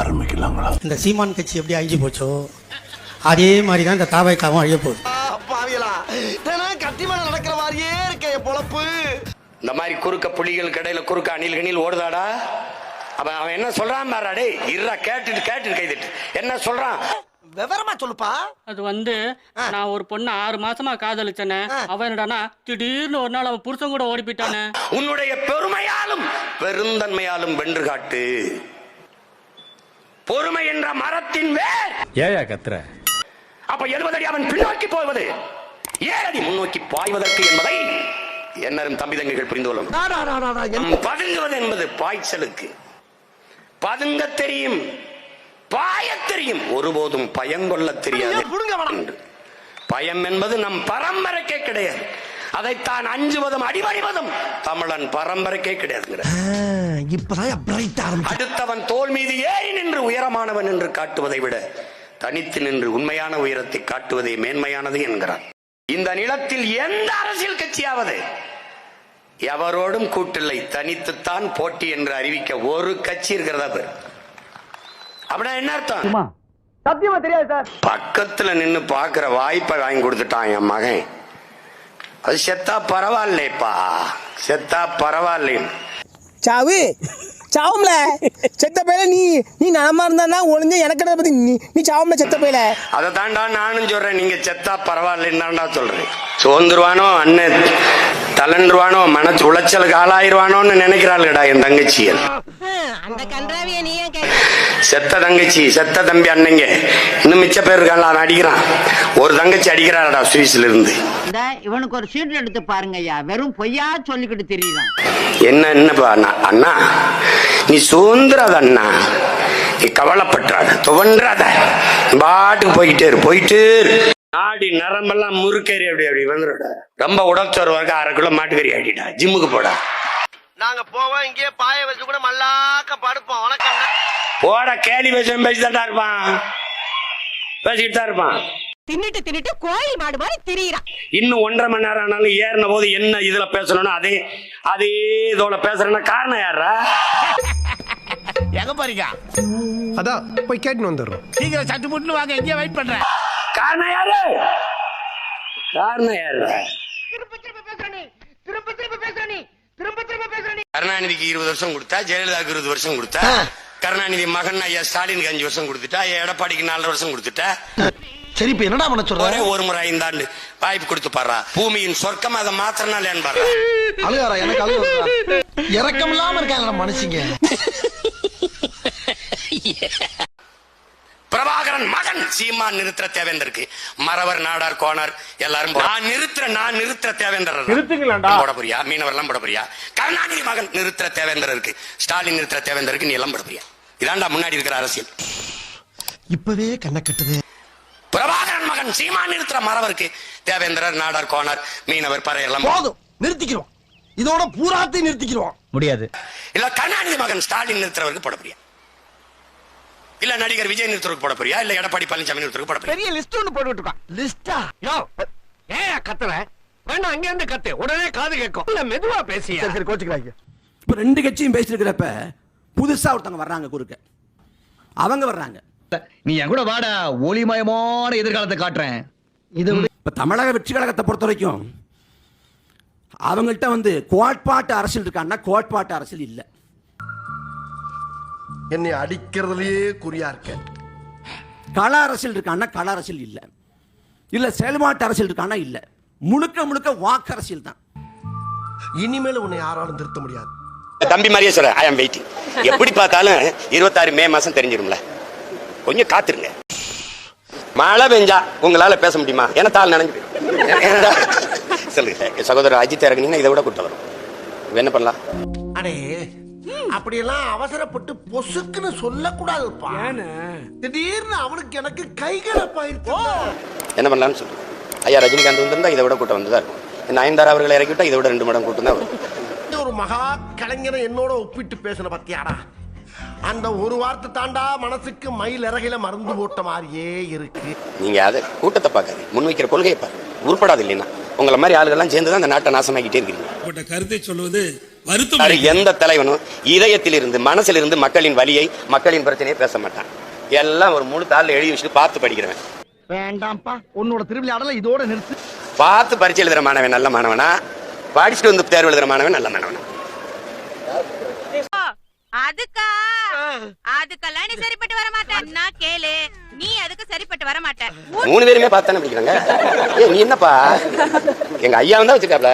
ஆரம்பிக்கலாங்களா இந்த சீமான் கட்சி எப்படி அழிஞ்சு போச்சோ அதே மாதிரி தான் இந்த தாவைக்காவும் அழிய போகுது. பாவியலா. தினம் கத்தி மேல நடக்கிற மாதிரியே இருக்க பொழப்பு. இந்த மாதிரி குறுக்க புலிகள் கடையில குறுக்க அணில் கணில் ஓடுதாடா? அவன் அவன் என்ன சொல்றான் பாரு டேய் இருடா கேட்டுட்டு கேட்டுட்டு கைதிட்டு என்ன சொல்றான்? விவரமா சொல்லுப்பா. அது வந்து நான் ஒரு பொண்ணை ஆறு மாசமா காதலிச்சேனே அவன் என்னடானா திடீர்னு ஒரு நாள் அவன் புருஷன் கூட ஓடி போயிட்டானே. உன்னுடைய பெருமையாலும் பெருந்தன்மையாலும் வென்று காட்டு. பொறுமை என்ற மரத்தின் வேர் ஏயா கத்துற? அப்ப எழுபது அடி அவன் பின்னோக்கி போவது. ஏழு அடி முன்னோக்கி பாய்வதற்கு என்பதை என்னரும் தம்பி தங்கைகள் புரிந்து கொள்ளும் பதுங்குவது என்பது பாய்ச்சலுக்கு. பதுங்க தெரியும் பாயத் தெரியும். ஒருபோதும் பயங்கொள்ள தெரியாது. பயம் என்பது நம் பரம்பரைக்கே கிடையாது. அதைத்தான் அஞ்சுவதும் அடிபணிவதும் தமிழன் பரம்பரைக்கே கிடையாதுங்கிற. இப்பதான் பிரைட் ஆரம்பிச்சு அடுத்தவன் தோல் மீது ஏறி உயரமானவன் என்று காட்டுவதை விட தனித்து நின்று உண்மையான உயரத்தை காட்டுவதே மேன்மையானது என்கிறார் இந்த நிலத்தில் எந்த அரசியல் கட்சியாவது எவரோடும் கூட்டில்லை. தனித்துத்தான் போட்டி என்று அறிவிக்க ஒரு கட்சி இருக்கிறதா பேர். அப்படின்னா என்ன அர்த்தம்? சத்தியமா தெரியாது சார். பக்கத்துல நின்னு பாக்குற வாய்ப்பை வாங்கி கொடுத்துட்டான் என் மகன். அது செத்தா பரவாயில்லைப்பா. செத்தா பரவாயில்லை சாவு. சாவும்ல. செத்த பையல நீ நீ நலமா இருந்தா ஒளிஞ்ச எனக்கு பத்தி நீ நீ சாவும்ல செத்த பையல. அதை தாண்டா நானும் சொல்றேன். நீங்க செத்தா பரவாயில்லைன்னு தாண்டா சொல்றேன். சோர்ந்துருவானோ அண்ணன் தளன்றுவானோ மனசு உளைச்சலுக்கு ஆளாயிருவானோன்னு நினைக்கிறாளுடா என் தங்கச்சியல் அந்த கன்றாவிய நீ ஏன் செத்த தங்கச்சி செத்த தம்பி அண்ணங்க. இன்னும் மிச்ச பேர் இருக்கான்ல அவன் அடிக்கிறான். ஒரு தங்கச்சி அடிக்கிறாடா சுவிஸ்ல இருந்து. இவனுக்கு ஒரு சீட் எடுத்து பாருங்க ஐயா வெறும் பொய்யா சொல்லிக்கிட்டு தெரியலாம் என்ன என்னப்பா அண்ணா? அண்ணா நீ சுதந்திராத அண்ணா. நீ கவலைப்பட்டுறாத துவன்றாத பாட்டுக்கு போய்கிட்டே இரு போயிட்டு. நாடி நரம்பெல்லாம் முறுக்கேறி அப்படி அப்படி வந்துடுடா ரொம்ப உடச்சோறு வரைக்கும் அரை கிலோ மாட்டுக்கறி ஆடிடா ஜிம்முக்கு போடா. நாங்க போவோம் இங்கே பாய வச்சு கூட மல்லாக்க படுப்போம். வணக்கம் போடா கேலி பேசும் பேசிதான் இருப்பான். பேசிக்கிட்டு தான் இருப்பான். தின்னுட்டு தின்னுட்டு கோயில் மாடு மாதிரி திரியிறான். இன்னும் ஒன்றரை மணி நேரம் ஆனாலும் ஏறின போது என்ன இதுல பேசணும்னு அதே அதே இதோட பேசுறேன்னா காரணம் யாரா எங்க போறீங்க? அதான் போய் கேட்டுன்னு வந்துடுறோம். சீக்கிரம் சட்டு புட்டுன்னு வாங்க எங்கேயே வெயிட் பண்றேன். காரணம் யாரு? காரணம் யாரு? திரும்ப திரும்ப பேசுற நீ திரும்ப திரும்ப பேசுற நீ திரும்ப திரும்ப பேசுற நீ கருணாநிதிக்கு இருபது வருஷம் கொடுத்தா ஜெயலலிதாவுக்கு இருபது வருஷம் கொடுத்தா கருணாநிதி மகன் ஐயா ஸ்டாலினுக்கு அஞ்சு வருஷம் கொடுத்துட்டா எடப்பாடிக்கு நாலு வருஷம் கொடுத்துட்டா. சரி இப்ப என்னடா பண்ண சொல்ற? ஒரே ஒரு முறை ஐந்தாண்டு வாய்ப்பு கொடுத்து பாடுறா. பூமியின் சொர்க்கம் அதை மாத்திரனால பாடுறா அழுகாரா எனக்கு அழுகுறா இறக்கம் இல்லாம இருக்காங்க மனுஷங்க? பிரபாகரன் மகன் சீமான் நிறுத்துற தேவேந்தருக்கு. மறவர் நாடார் கோனார் எல்லாரும் நான் நிறுத்துற நான் நிறுத்துற தேவேந்தர் போட போறியா? மீனவர்லாம் போட போறியா? கருணாநிதி மகன் நிறுத்துற தேவேந்தர் இருக்கு ஸ்டாலின் நிறுத்துற தேவேந்தருக்கு நீ எல்லாம் போட போறியா? இதாண்டா முன்னாடி இருக்கிற அரசியல். இப்பவே கண்ணை கட்டுது. மகன் சீமான் நிறுத்துற மறவருக்கு தேவேந்திரர் நாடார் கோனார் மீனவர் பறை எல்லாம் போதும். நிறுத்திக்கிறோம் இதோட பூராத்தையும் நிறுத்திக்கிறோம் முடியாது. இல்ல கருணாநிதி மகன் ஸ்டாலின் நிறுத்துறவருக்கு போட போறியா? இல்ல நடிகர் விஜய் நிறுத்துறதுக்கு போட போறியா? இல்ல எடப்பாடி பழனிசாமி நிறுத்துறதுக்கு போட பெரிய லிஸ்ட் ஒன்று போட்டு விட்டுருக்கான். லிஸ்டா? யோ ஏன் கத்துற? வேணா அங்க இருந்து கத்து. உடனே காது கேட்கும். இல்ல மெதுவா பேசியா? சரி சரி கோச்சுக்கிறாங்க. இப்போ ரெண்டு கட்சியும் பேசிருக்கிறப்ப புதுசா ஒருத்தவங்க வர்றாங்க குறுக்க. அவங்க வர்றாங்க. நீ என் கூட வாடா ஒளிமயமான எதிர்காலத்தை காட்டுறேன். இது இப்ப தமிழக வெற்றி கழகத்தை பொறுத்த வரைக்கும் அவங்கள்ட்ட வந்து கோட்பாட்டு அரசியல் இருக்கான்னா கோட்பாட்டு அரசியல் இல்லை. என்னை அடிக்கிறதுலயே குறியா இருக்க. கள அரசியல் இருக்கான்னா கள அரசியல் இல்லை. இல்ல செயல்பாட்டு அரசியல் இருக்கான்னா இல்லை. முழுக்க முழுக்க வாக்கு அரசியல் தான். இனிமேல் உன்னை யாராலும் திருத்த முடியாது. தம்பி மாதிரியே சொல்ற ஐ அம் வெயிட்டிங் எப்படி பார்த்தாலும் இருபத்தாறு மே மாசம் தெரிஞ்சிரும்ல. கொஞ்சம் காத்துருங்க. மழை பெஞ்சா உங்களால பேச முடியுமா? ஏன்னா தாள் நனைஞ்சு? சொல்லுங்க. சகோதரர் அஜித் இறங்குனீங்கன்னா இதை விட கூட்டம் வரும். என்ன பண்ணலாம்? அடே அப்படியெல்லாம் அவசரப்பட்டு பொசுக்குன்னு சொல்லக்கூடாதுப்பா. திடீர்னு அவனுக்கு எனக்கு கைகலப்பாயிருப்போ என்ன பண்ணலாம்னு சொல்லுங்க ஐயா ரஜினிகாந்த் வந்திருந்தா இதை விட கூட்டம் வந்ததா இருக்கும். நயன்தாரா அவர்களை இறக்கி விட்டா இதை விட ரெண்டு மடம் கூட்டம் தான் வரும். ஒரு மகா கலைஞரை என்னோட ஒப்பிட்டு பேசின பத்தியாடா. அந்த ஒரு வார்த்தை தாண்டா மனசுக்கு மயில் இறகையில மருந்து போட்ட மாதிரியே இருக்கு. நீங்க அதை கூட்டத்தை பார்க்காது முன்வைக்கிற கொள்கையை பாருங்க உருப்படாது இல்லைன்னா. உங்களை மாதிரி ஆளுகள்லாம் சேர்ந்து தான் அந்த நாட்டை நாசமாக்கிட்டே இருக்கிறீங்க. கருத்தை சொல்வது வருத்தம் எந்த தலைவனும் இதயத்தில் இருந்து மனசில் இருந்து மக்களின் வலியை மக்களின் பிரச்சனையை பேச மாட்டான். எல்லாம் ஒரு முழு தாளில் எழுதி வச்சுட்டு பார்த்து படிக்கிறவன். வேண்டாம்ப்பா. உன்னோட திருவிளையாடல இதோட நிறுத்து. பார்த்து பரிச்சை எழுதுற மாணவன் நல்ல மாணவனா? படிச்சுட்டு வந்து தேர்வு எழுதுற மாணவன் நல்ல மாணவனா? அதுக்கா? அதுக்கெல்லாம் நீ சரிப்பட்டு வர மாட்டேன் நான் கேளு. நீ அதுக்கு சரிப்பட்டு வர மாட்டேன் மூணு பேருமே பார்த்தானே படிக்கிறாங்க? ஏய் நீ என்னப்பா? எங்க ஐயா தான் வச்சிருக்காப்ல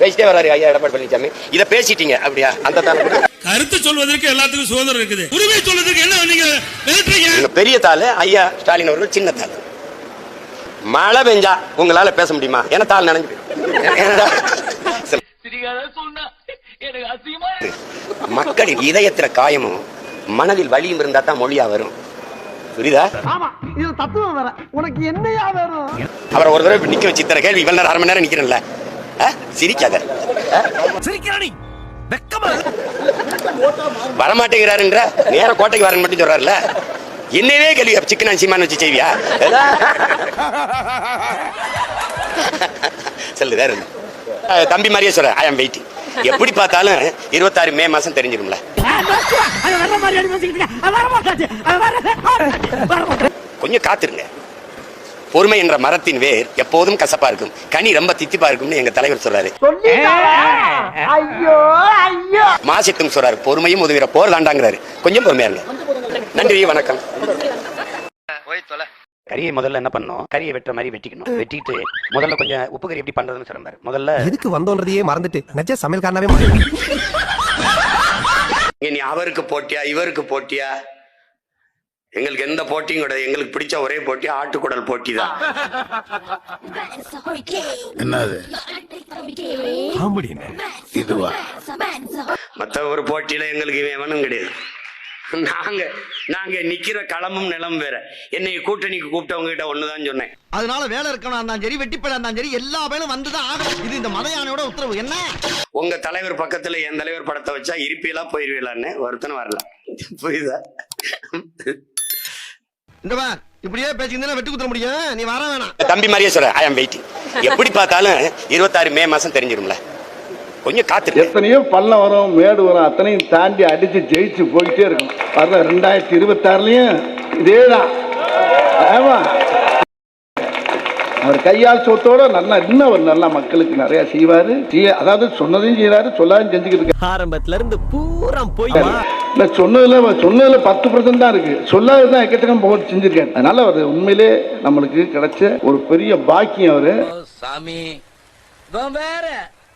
பேசிட்டே வராரு ஐயா எடப்பாடி பழனிசாமி இதை பேசிட்டீங்க அப்படியா? அந்த தாள் கருத்து சொல்வதற்கு எல்லாத்துக்கும் சுதந்திரம் இருக்குது. உரிமை சொல்வதற்கு என்ன நீங்க பெரிய தாள் ஐயா ஸ்டாலின் அவர்கள் சின்ன தாள். மழை பெஞ்சா உங்களால பேச முடியுமா? ஏன்னா தாள் நனைஞ்சு? மக்களின் இதயத்துல காயமும் மனதில் வலியும் இருந்தா தான் மொழியா வரும். புரியுதா? ஆமா இது தத்துவம் வேற. உனக்கு என்னையா வேணும்? அவரை ஒரு தடவை நிக்க வச்சு இத்தனை கேள்வி இவ்வளவு நேரம் அரை மணி நேரம் நிக்கிறேன்ல? சிரிக்காத? வரமாட்டேங்கிறாருன்ற? நேர கோட்டைக்கு வரேன்னு மட்டும் சொல்றாருல என்னவே கேள்வி சிக்கன் சீமான் வச்சு செய்வியா? சொல்லு வேற தம்பி மாதிரியே சொல்ற ஐ ஆம் வெயிட்டிங் எப்படி பார்த்தாலும் இருபத்தாறு மே மாசம் கொஞ்சம் காத்திருங்க. பொறுமை என்ற மரத்தின் வேர் எப்போதும் கசப்பா இருக்கும். கனி ரொம்ப தித்திப்பா இருக்கும்னு எங்க தலைவர் சொல்றாரு. ஐயோ ஐயோ. மாசிட்டும் சொல்றாரு பொறுமையும் உதவிற போர் தாண்டாங்கிறாரு. கொஞ்சம் பொறுமையா இருங்க. நன்றி வணக்கம். கறியை முதல்ல என்ன பண்ணணும்? கறியை வெட்டுற மாதிரி வெட்டிக்கணும். வெட்டிட்டு முதல்ல கொஞ்சம் உப்பு கறி எப்படி பண்றதுன்னு சொல்றாரு முதல்ல எதுக்கு வந்தோன்றதையே மறந்துட்டு நிஜ சமையல்காரனாவே இங்க நீ அவருக்கு போட்டியா இவருக்கு போட்டியா? எங்களுக்கு எந்த போட்டியும் கிடையாது. எங்களுக்கு பிடிச்ச ஒரே போட்டி ஆட்டுக்குடல் போட்டி தான் என்னது இதுவா? மத்த ஒரு போட்டியில எங்களுக்கு இவன் எவனும் கிடையாது. நாங்க நாங்க நிக்கிற களமும் நிலம் வேற. என்னை கூட்டணிக்கு கூப்பிட்டவங்க கிட்ட ஒண்ணுதான் சொன்னேன். அதனால வேலை இருக்கணும் இருந்தாலும் சரி வெட்டிப்பட இருந்தாலும் சரி எல்லா வேலும் வந்துதான் ஆகும் இது இந்த மத யானையோட உத்தரவு. என்ன? உங்க தலைவர் பக்கத்துல என் தலைவர் படத்தை வச்சா இருப்பீலா போயிருவீலான்னு ஒருத்தனும் வரல. புரியுதா? இந்த இப்படியே பேசிக்கிட்டு வெட்டி குத்துற முடியும். நீ வர வேணாம். தம்பி மாதிரியே சொல்ற ஐ ஆம் வெயிட்டிங் எப்படி பார்த்தாலும் இருபத்தாறு மே மாசம் தெரிஞ்சிரும்ல. கொஞ்சம் காத்திருக்கு எத்தனையோ பள்ளம் வரும் மேடு வரும் அத்தனையும் தாண்டி அடிச்சு ஜெயிச்சு போயிட்டே இருக்கும் வர்ற ரெண்டாயிரத்தி இருபத்தாறுலயும் இதேதான். ஆமா. அவர் கையால் சொத்தோட நல்லா இன்னும் அவர் நல்லா மக்களுக்கு நிறைய செய்வாரு. செய்ய- அதாவது சொன்னதையும் செய்யறாரு சொல்லாதையும் செஞ்சுக்கிட்டு இருக்காரு. ஆரம்பத்துல இருந்து பூரா போய் இல்ல சொன்னதுல சொன்னதுல பத்து பர்சன்ட் தான் இருக்கு. சொல்லாததான் எக்கச்சக்கம் போட்டு செஞ்சிருக்காரு. அதனால அவர் உண்மையிலே நம்மளுக்கு கிடைச்ச ஒரு பெரிய பாக்கியம் அவரு.